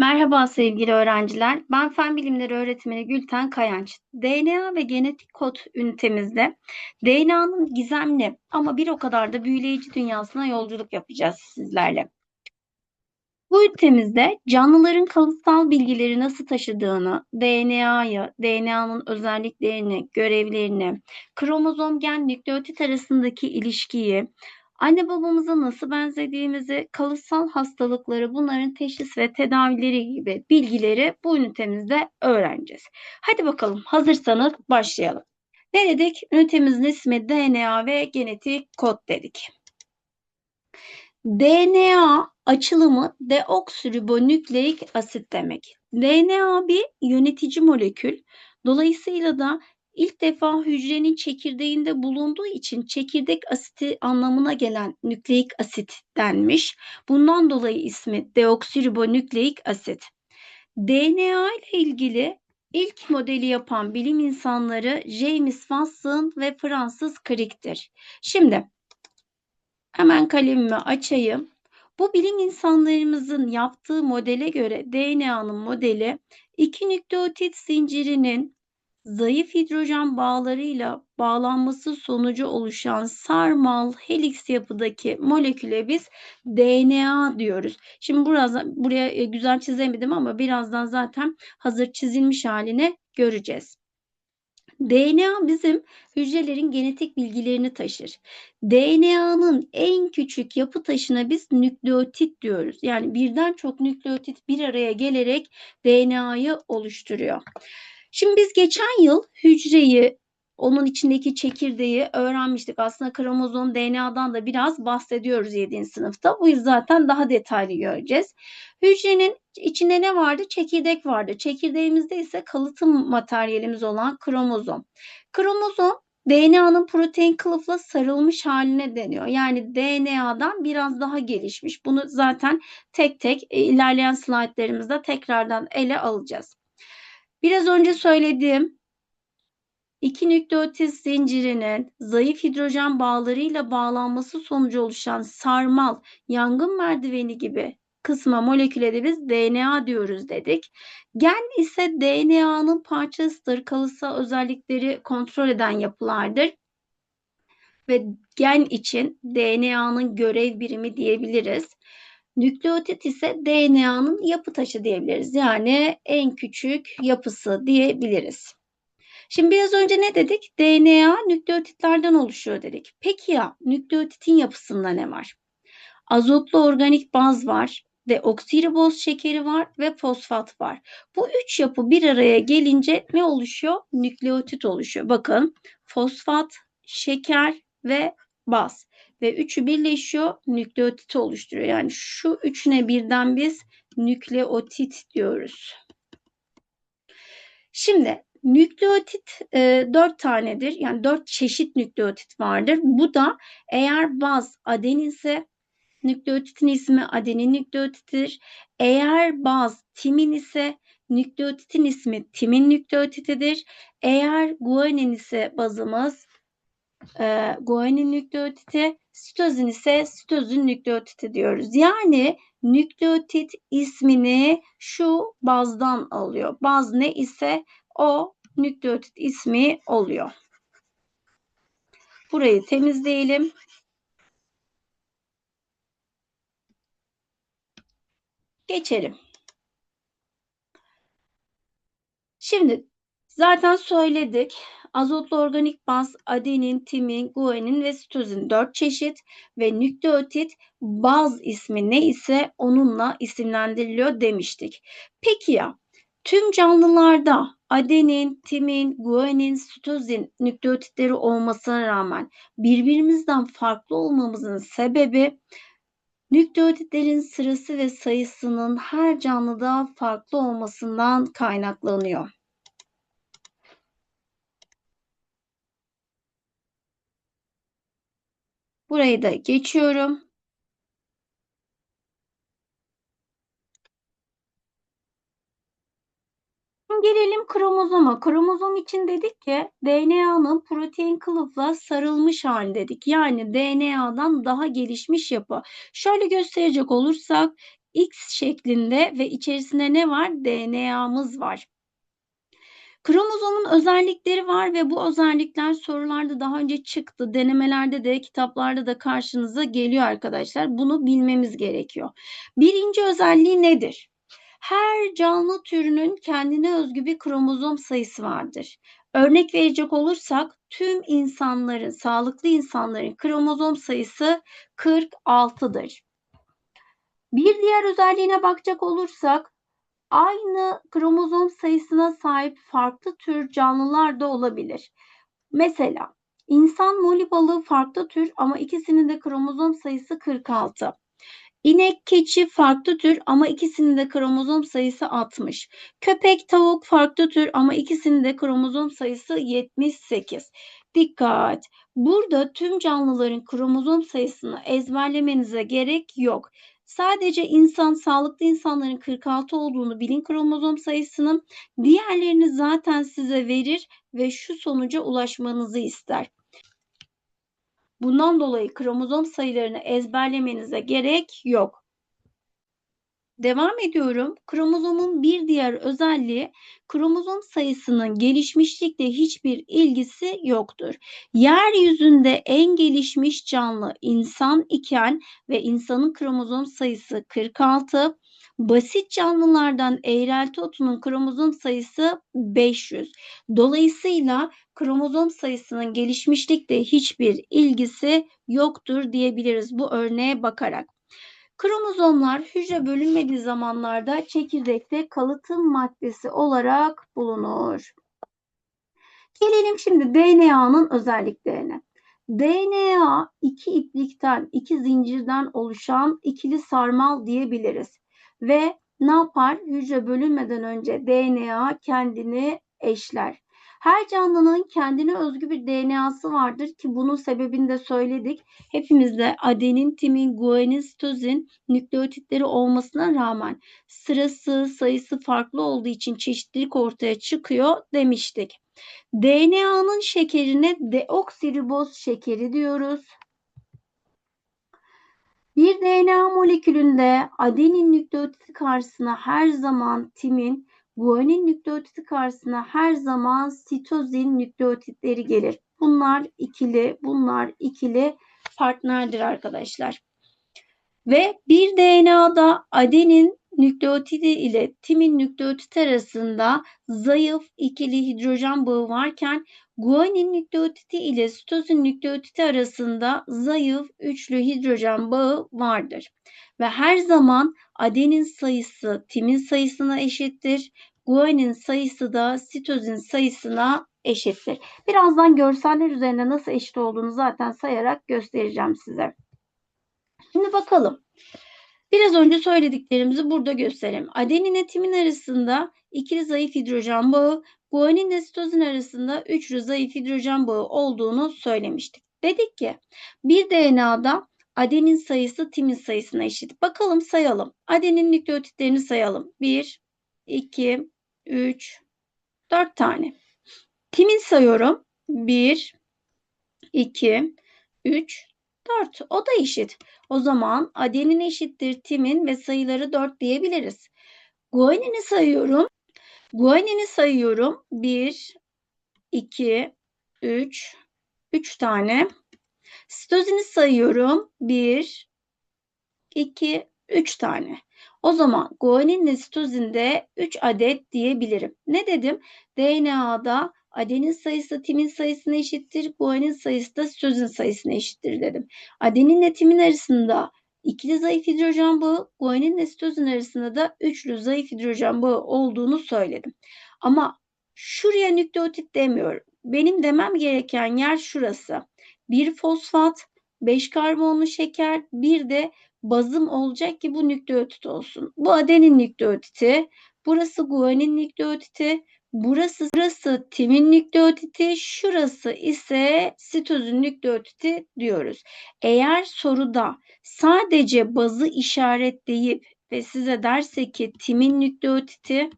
Merhaba sevgili öğrenciler. Ben Fen Bilimleri Öğretmeni Gülten Kayanç. DNA ve genetik kod ünitemizde DNA'nın gizemli ama bir o kadar da büyüleyici dünyasına yolculuk yapacağız sizlerle. Bu ünitemizde canlıların kalıtsal bilgileri nasıl taşıdığını, DNA'yı, DNA'nın özelliklerini, görevlerini, kromozom gen nükleotit arasındaki ilişkiyi, Anne babamıza nasıl benzediğimizi, kalıtsal hastalıkları, bunların teşhis ve tedavileri gibi bilgileri bu ünitemizde öğreneceğiz. Hadi bakalım hazırsanız başlayalım. Ne dedik? Ünitemizin ismi DNA ve genetik kod dedik. DNA açılımı deoksiribonükleik asit demek. DNA bir yönetici molekül. Dolayısıyla da ilk defa hücrenin çekirdeğinde bulunduğu için çekirdek asiti anlamına gelen nükleik asit denmiş. Bundan dolayı ismi deoksiribonükleik asit. DNA ile ilgili ilk modeli yapan bilim insanları James Watson ve Francis Crick'tir. Şimdi hemen kalemimi açayım. Bu bilim insanlarımızın yaptığı modele göre DNA'nın modeli iki nükleotit zincirinin zayıf hidrojen bağlarıyla bağlanması sonucu oluşan sarmal helix yapıdaki moleküle biz DNA diyoruz. Şimdi biraz buraya e, güzel çizemedim ama birazdan zaten hazır çizilmiş halini göreceğiz. DNA bizim hücrelerin genetik bilgilerini taşır. DNA'nın en küçük yapı taşına biz nükleotit diyoruz. Yani birden çok nükleotit bir araya gelerek DNA'yı oluşturuyor. Şimdi biz geçen yıl hücreyi, onun içindeki çekirdeği öğrenmiştik. Aslında kromozom DNA'dan da biraz bahsediyoruz 7. sınıfta. Bu zaten daha detaylı göreceğiz. Hücrenin içinde ne vardı? Çekirdek vardı. Çekirdeğimizde ise kalıtım materyalimiz olan kromozom. Kromozom DNA'nın protein kılıfla sarılmış haline deniyor. Yani DNA'dan biraz daha gelişmiş. Bunu zaten tek tek e, ilerleyen slaytlarımızda tekrardan ele alacağız. Biraz önce söylediğim iki nükleotit zincirinin zayıf hidrojen bağlarıyla bağlanması sonucu oluşan sarmal, yangın merdiveni gibi kısma moleküle de biz DNA diyoruz dedik. Gen ise DNA'nın parçasıdır. Kalıtsal özellikleri kontrol eden yapılardır. Ve gen için DNA'nın görev birimi diyebiliriz. Nükleotit ise DNA'nın yapı taşı diyebiliriz. Yani en küçük yapısı diyebiliriz. Şimdi biraz önce ne dedik? DNA nükleotitlerden oluşuyor dedik. Peki ya nükleotitin yapısında ne var? Azotlu organik baz var, deoksiriboz şekeri var ve fosfat var. Bu üç yapı bir araya gelince ne oluşuyor? Nükleotit oluşuyor. Bakın fosfat, şeker ve baz ve üçü birleşiyor nükleotit oluşturuyor. Yani şu üçüne birden biz nükleotit diyoruz. Şimdi nükleotit e, dört tanedir. Yani dört çeşit nükleotit vardır. Bu da eğer baz adenin ise nükleotitin ismi adenin nükleotitidir. Eğer baz timin ise nükleotitin ismi timin nükleotitidir. Eğer guanin ise bazımız e, guanin nükleotiti, sitozin ise sitozin nükleotiti diyoruz. Yani nükleotit ismini şu bazdan alıyor. Baz ne ise o nükleotit ismi oluyor. Burayı temizleyelim. Geçelim. Şimdi zaten söyledik. Azotlu organik baz, adenin, timin, guanin ve sitozin dört çeşit ve nükleotit baz ismi ne ise onunla isimlendiriliyor demiştik. Peki ya tüm canlılarda adenin, timin, guanin, sitozin nükleotitleri olmasına rağmen birbirimizden farklı olmamızın sebebi nükleotitlerin sırası ve sayısının her canlıda farklı olmasından kaynaklanıyor. Burayı da geçiyorum. Gelelim kromozoma. Kromozom için dedik ki DNA'nın protein kılıfla sarılmış hali dedik. Yani DNA'dan daha gelişmiş yapı. Şöyle gösterecek olursak X şeklinde ve içerisinde ne var? DNA'mız var. Kromozomun özellikleri var ve bu özellikler sorularda daha önce çıktı. Denemelerde de kitaplarda da karşınıza geliyor arkadaşlar. Bunu bilmemiz gerekiyor. Birinci özelliği nedir? Her canlı türünün kendine özgü bir kromozom sayısı vardır. Örnek verecek olursak tüm insanların, sağlıklı insanların kromozom sayısı 46'dır. Bir diğer özelliğine bakacak olursak aynı kromozom sayısına sahip farklı tür canlılar da olabilir. Mesela insan moli balığı farklı tür ama ikisinin de kromozom sayısı 46. İnek, keçi farklı tür ama ikisinin de kromozom sayısı 60. Köpek, tavuk farklı tür ama ikisinin de kromozom sayısı 78. Dikkat! Burada tüm canlıların kromozom sayısını ezberlemenize gerek yok. Sadece insan, sağlıklı insanların 46 olduğunu bilin kromozom sayısının. Diğerlerini zaten size verir ve şu sonuca ulaşmanızı ister. Bundan dolayı kromozom sayılarını ezberlemenize gerek yok. Devam ediyorum. Kromozomun bir diğer özelliği kromozom sayısının gelişmişlikle hiçbir ilgisi yoktur. Yeryüzünde en gelişmiş canlı insan iken ve insanın kromozom sayısı 46, basit canlılardan eğrelti otunun kromozom sayısı 500. Dolayısıyla kromozom sayısının gelişmişlikle hiçbir ilgisi yoktur diyebiliriz bu örneğe bakarak. Kromozomlar hücre bölünmediği zamanlarda çekirdekte kalıtım maddesi olarak bulunur. Gelelim şimdi DNA'nın özelliklerine. DNA iki iplikten, iki zincirden oluşan ikili sarmal diyebiliriz. Ve ne yapar? Hücre bölünmeden önce DNA kendini eşler. Her canlının kendine özgü bir DNA'sı vardır ki bunun sebebini de söyledik. Hepimizde adenin, timin, guanin, sitozin nükleotitleri olmasına rağmen sırası, sayısı farklı olduğu için çeşitlilik ortaya çıkıyor demiştik. DNA'nın şekerine deoksiriboz şekeri diyoruz. Bir DNA molekülünde adenin nükleotidi karşısına her zaman timin, guanin nükleotidi karşısına her zaman sitozin nükleotitleri gelir. Bunlar ikili, bunlar ikili partnerdir arkadaşlar. Ve bir DNA'da adenin nükleotidi ile timin nükleotidi arasında zayıf ikili hidrojen bağı varken guanin nükleotidi ile sitozin nükleotidi arasında zayıf üçlü hidrojen bağı vardır. Ve her zaman adenin sayısı timin sayısına eşittir. Guanin sayısı da sitozin sayısına eşittir. Birazdan görseller üzerinde nasıl eşit olduğunu zaten sayarak göstereceğim size. Şimdi bakalım. Biraz önce söylediklerimizi burada gösterelim. Adenin ile timin arasında ikili zayıf hidrojen bağı, guanin ile sitozin arasında üçlü zayıf hidrojen bağı olduğunu söylemiştik. Dedik ki bir DNA'da adenin sayısı timin sayısına eşit. Bakalım sayalım. Adenin nükleotitlerini sayalım. 1, 2, 3, 4 tane. Timin sayıyorum. 1, 2, 3, 4. O da eşit. O zaman adenin eşittir timin ve sayıları 4 diyebiliriz. Guanini sayıyorum. Guanini sayıyorum. 1, 2, 3, 3 tane. Sitozini sayıyorum. 1, 2, 3 tane. O zaman guanin ve sitozinde 3 adet diyebilirim. Ne dedim? DNA'da adenin sayısı timin sayısına eşittir. Guanin sayısı da sitozin sayısına eşittir dedim. Adenin ile timin arasında ikili zayıf hidrojen bağı, guanin ile sitozin arasında da üçlü zayıf hidrojen bağı olduğunu söyledim. Ama şuraya nükleotit demiyorum. Benim demem gereken yer şurası. Bir fosfat, 5 karbonlu şeker, bir de bazım olacak ki bu nükleotit olsun. Bu adenin nükleotiti, burası guanin nükleotiti, burası burası timin nükleotiti, şurası ise sitozin nükleotiti diyoruz. Eğer soruda sadece bazı işaretleyip ve size derse ki timin nükleotiti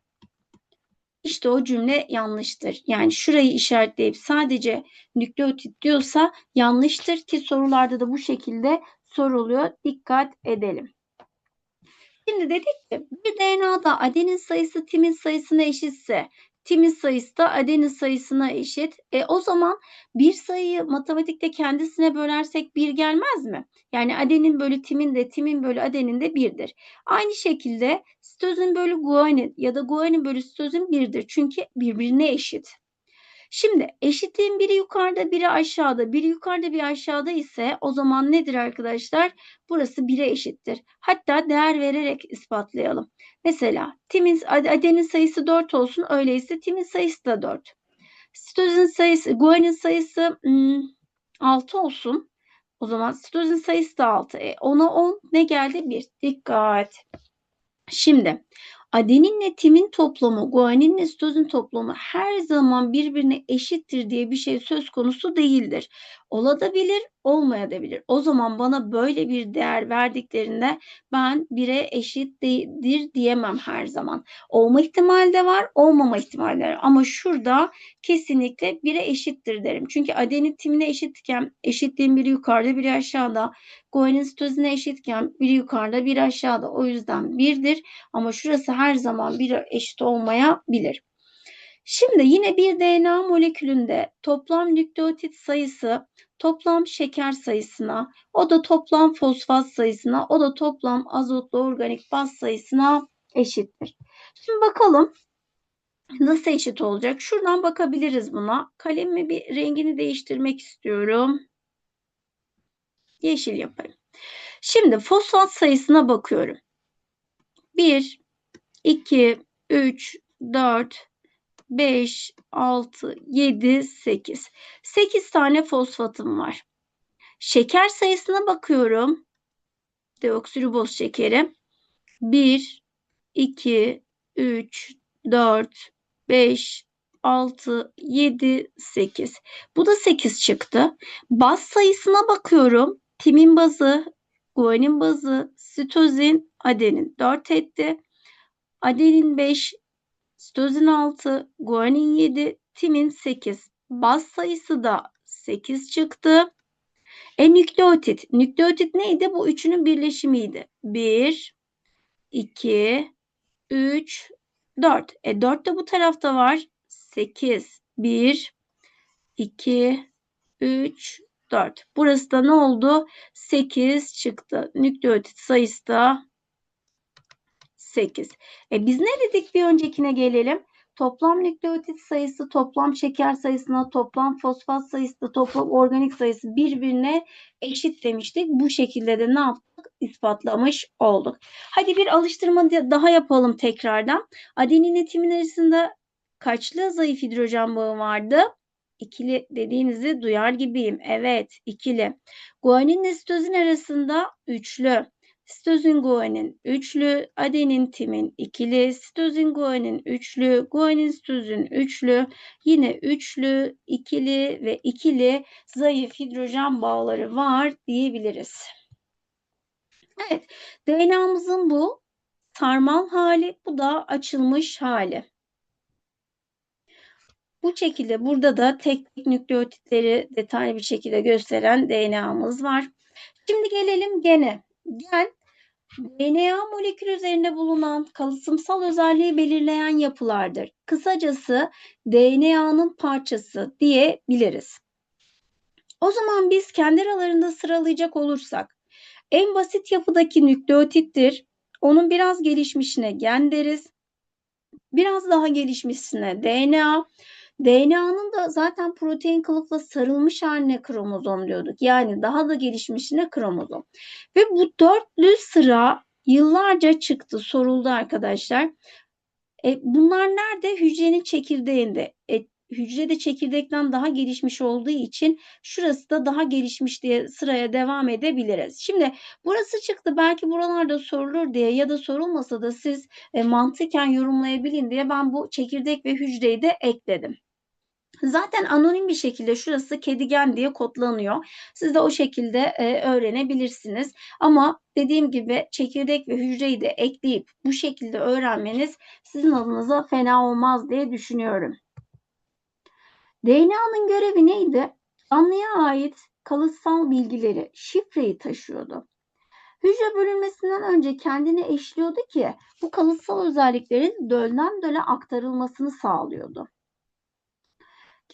işte o cümle yanlıştır. Yani şurayı işaretleyip sadece nükleotit diyorsa yanlıştır ki sorularda da bu şekilde soruluyor. Dikkat edelim. Şimdi dedik ki bir DNA'da adenin sayısı timin sayısına eşitse timin sayısı da adenin sayısına eşit. E, o zaman bir sayıyı matematikte kendisine bölersek bir gelmez mi? Yani adenin bölü timin de timin bölü adenin de birdir. Aynı şekilde sitozin bölü guanin ya da guanin bölü sitozin birdir. Çünkü birbirine eşit. Şimdi eşitliğin biri yukarıda biri aşağıda. Biri yukarıda bir aşağıda ise o zaman nedir arkadaşlar? Burası 1'e eşittir. Hatta değer vererek ispatlayalım. Mesela timin adenin sayısı 4 olsun. Öyleyse timin sayısı da 4. Sitozin sayısı, guanin sayısı hmm, 6 olsun. O zaman sitozin sayısı da 6. E, 10'a 10 ne geldi? 1. Dikkat. Şimdi adeninle timin toplamı, guaninle sitozin toplamı her zaman birbirine eşittir diye bir şey söz konusu değildir. Olabilir, olmayabilir. O zaman bana böyle bir değer verdiklerinde ben bire eşittir diyemem her zaman. Olma ihtimali de var, olmama ihtimali de var. Ama şurada kesinlikle bire eşittir derim. Çünkü adenin timine eşitken eşitliğin biri yukarıda biri aşağıda. Guanin sitozine eşitken biri yukarıda biri aşağıda. O yüzden birdir. Ama şurası her zaman bir eşit olmayabilir. Şimdi yine bir DNA molekülünde toplam nükleotit sayısı toplam şeker sayısına, o da toplam fosfat sayısına, o da toplam azotlu organik baz sayısına eşittir. Şimdi bakalım nasıl eşit olacak? Şuradan bakabiliriz buna. Kalemi bir rengini değiştirmek istiyorum. Yeşil yapayım. Şimdi fosfat sayısına bakıyorum. 1, 2, 3, 4, 5, 6, 7, 8. 8 tane fosfatım var. Şeker sayısına bakıyorum. Deoksiriboz şekeri. 1, 2, 3, 4, 5, 6, 7, 8. Bu da 8 çıktı. Baz sayısına bakıyorum. Timin bazı, guanin bazı, sitozin, adenin 4 etti. Adenin 5, sitozin 6, guanin 7, timin 8. Baz sayısı da 8 çıktı. E nükleotit. Nükleotit neydi? Bu üçünün birleşimiydi. 1, 2, 3, 4. E 4 de bu tarafta var. 8, 1, 2, 3, 4. Burası da ne oldu? 8 çıktı. Nükleotit sayısı da 8. E biz ne dedik bir öncekine gelelim. Toplam nükleotit sayısı toplam şeker sayısına, toplam fosfat sayısı toplam organik sayısı birbirine eşit demiştik. Bu şekilde de ne yaptık? İspatlamış olduk. Hadi bir alıştırma daha yapalım tekrardan. Adenin timin arasında kaçlı zayıf hidrojen bağı vardı? İkili dediğinizi duyar gibiyim. Evet, ikili. Guanin ile sitozin arasında üçlü. Sitozin guanin üçlü, adenin timin ikili, sitozin guanin üçlü, guanin sitozin üçlü, yine üçlü, ikili ve ikili zayıf hidrojen bağları var diyebiliriz. Evet, DNA'mızın bu sarmal hali, bu da açılmış hali. Bu şekilde burada da tek tek nükleotitleri detaylı bir şekilde gösteren DNA'mız var. Şimdi gelelim gene. Gen DNA molekül üzerinde bulunan kalıtsımsal özelliği belirleyen yapılardır. Kısacası DNA'nın parçası diyebiliriz. O zaman biz kendi aralarında sıralayacak olursak en basit yapıdaki nükleotittir. Onun biraz gelişmişine gen deriz. Biraz daha gelişmişine DNA, DNA'nın da zaten protein kılıfla sarılmış haline kromozom diyorduk. Yani daha da gelişmişine kromozom. Ve bu dörtlü sıra yıllarca çıktı, soruldu arkadaşlar. E, bunlar nerede? Hücrenin çekirdeğinde. E, hücre de çekirdekten daha gelişmiş olduğu için şurası da daha gelişmiş diye sıraya devam edebiliriz. Şimdi burası çıktı belki buralarda sorulur diye ya da sorulmasa da siz e, mantıken yorumlayabilin diye ben bu çekirdek ve hücreyi de ekledim. Zaten anonim bir şekilde şurası kedigen diye kodlanıyor. Siz de o şekilde e, öğrenebilirsiniz. Ama dediğim gibi çekirdek ve hücreyi de ekleyip bu şekilde öğrenmeniz sizin adınıza fena olmaz diye düşünüyorum. DNA'nın görevi neydi? Canlıya ait kalıtsal bilgileri, şifreyi taşıyordu. Hücre bölünmesinden önce kendini eşliyordu ki bu kalıtsal özelliklerin dölden döle aktarılmasını sağlıyordu.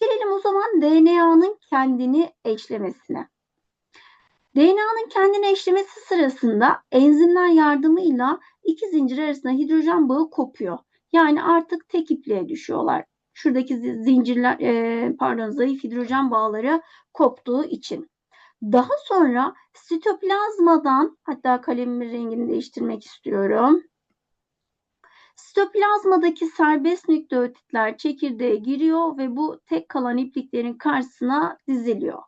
Gelelim o zaman DNA'nın kendini eşlemesine. DNA'nın kendini eşlemesi sırasında enzimler yardımıyla iki zincir arasında hidrojen bağı kopuyor. Yani artık tek ipliğe düşüyorlar. Şuradaki zincirler, e, pardon zayıf hidrojen bağları koptuğu için. Daha sonra sitoplazmadan, hatta kalemimin rengini değiştirmek istiyorum. Sitoplazmadaki serbest nükleotitler çekirdeğe giriyor ve bu tek kalan ipliklerin karşısına diziliyor.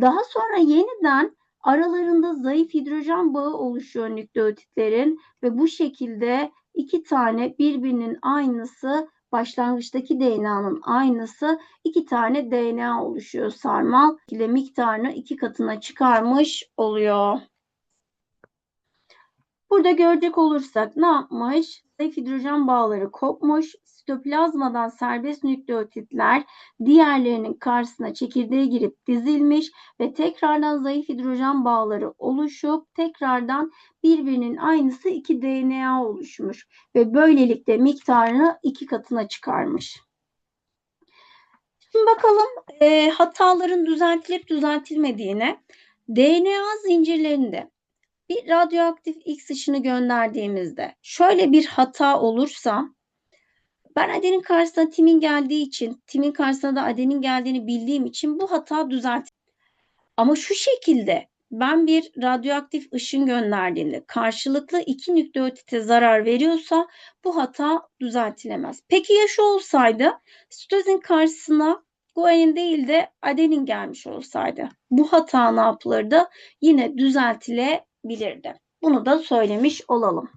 Daha sonra yeniden aralarında zayıf hidrojen bağı oluşuyor nükleotitlerin ve bu şekilde iki tane birbirinin aynısı başlangıçtaki DNA'nın aynısı iki tane DNA oluşuyor sarmal ile miktarını iki katına çıkarmış oluyor. Burada görecek olursak ne yapmış? Zayıf hidrojen bağları kopmuş. Sitoplazmadan serbest nükleotitler diğerlerinin karşısına çekirdeğe girip dizilmiş ve tekrardan zayıf hidrojen bağları oluşup tekrardan birbirinin aynısı iki DNA oluşmuş ve böylelikle miktarını iki katına çıkarmış. Şimdi bakalım e, hataların düzeltilip düzeltilmediğine. DNA zincirlerinde bir radyoaktif X ışını gönderdiğimizde şöyle bir hata olursa ben adenin karşısına timin geldiği için, timin karşısına da adenin geldiğini bildiğim için bu hata düzelt. Ama şu şekilde ben bir radyoaktif ışın gönderdiğimde karşılıklı iki nükleotite zarar veriyorsa bu hata düzeltilemez. Peki ya şu olsaydı sitozin karşısına guanin değil de adenin gelmiş olsaydı bu hata ne yapılırdı? Yine düzeltilebilirdi. Bunu da söylemiş olalım.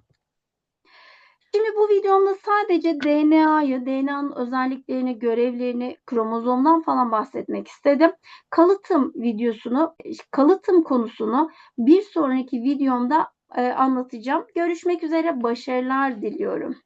Şimdi bu videomda sadece DNA'yı, DNA'nın özelliklerini, görevlerini, kromozomdan falan bahsetmek istedim. Kalıtım videosunu, kalıtım konusunu bir sonraki videomda e, anlatacağım. Görüşmek üzere, başarılar diliyorum.